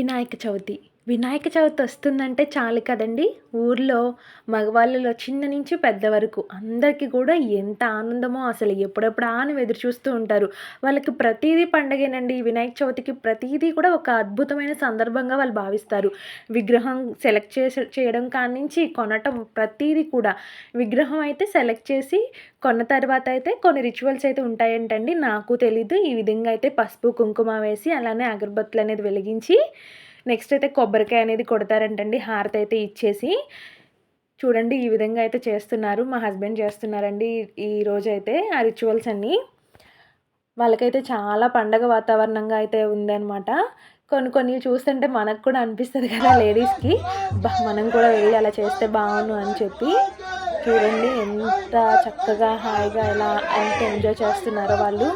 వినాయక చవితి. వినాయక చవితి వస్తుందంటే చాలు కదండి. ఊర్లో మగవాళ్ళలో చిన్న నుంచి పెద్ద వరకు అందరికీ కూడా ఎంత ఆనందమో అసలు ఎప్పుడెప్పుడా అని ఎదురు చూస్తూ ఉంటారు. వాళ్ళకి ప్రతీది పండగేనండి. వినాయక చవితికి ప్రతీదీ కూడా ఒక అద్భుతమైన సందర్భంగా వాళ్ళు భావిస్తారు. విగ్రహం సెలెక్ట్ చేసి చేయడం కానించి నుంచి కొనటం ప్రతీది కూడా. విగ్రహం అయితే సెలెక్ట్ చేసి కొన్న తర్వాత అయితే కొన్ని రిచువల్స్ అయితే ఉంటాయంటండి. నాకు తెలీదు. ఈ విధంగా అయితే పసుపు కుంకుమ వేసి అలానే అగరబత్తులు అనేది వెలిగించి నెక్స్ట్ అయితే కొబ్బరికాయ అనేది కొడతారంటండి హారతి అయితే ఇచ్చేసి. చూడండి ఈ విధంగా అయితే చేస్తున్నారు. మా హస్బెండ్ చేస్తున్నారండి ఈ రోజు అయితే ఆ రిచువల్స్ అన్నీ. వాళ్ళకైతే చాలా పండగ వాతావరణంగా అయితే ఉందన్నమాట. కొన్ని కొన్ని చూస్తుంటే మనకు కూడా అనిపిస్తుంది కదా లేడీస్కి. బా మనం కూడా వెళ్ళి అలా చేస్తే బాగుండు అని చెప్పి. చూడండి ఎంత చక్కగా హాయిగా ఎలా ఎంత ఎంజాయ్ చేస్తున్నారో వాళ్ళు.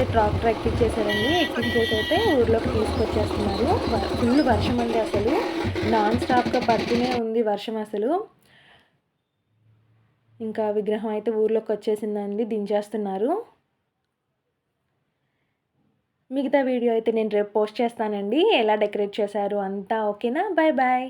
అయితే ట్రాక్టర్ ఎక్కించేసారండి ఎక్కించేసి అయితే ఊర్లోకి తీసుకొచ్చేస్తున్నారు. ఫుల్ వర్షం అండి అసలు. నాన్ స్టాప్గా పడుతూనే ఉంది వర్షం అసలు. ఇంకా విగ్రహం అయితే ఊర్లోకి వచ్చేసిందండి దించేస్తున్నారు. మిగతా వీడియో అయితే నేను రేపు పోస్ట్ చేస్తానండి. ఎలా డెకరేట్ చేశారు అంతా ఓకేనా? Bye bye.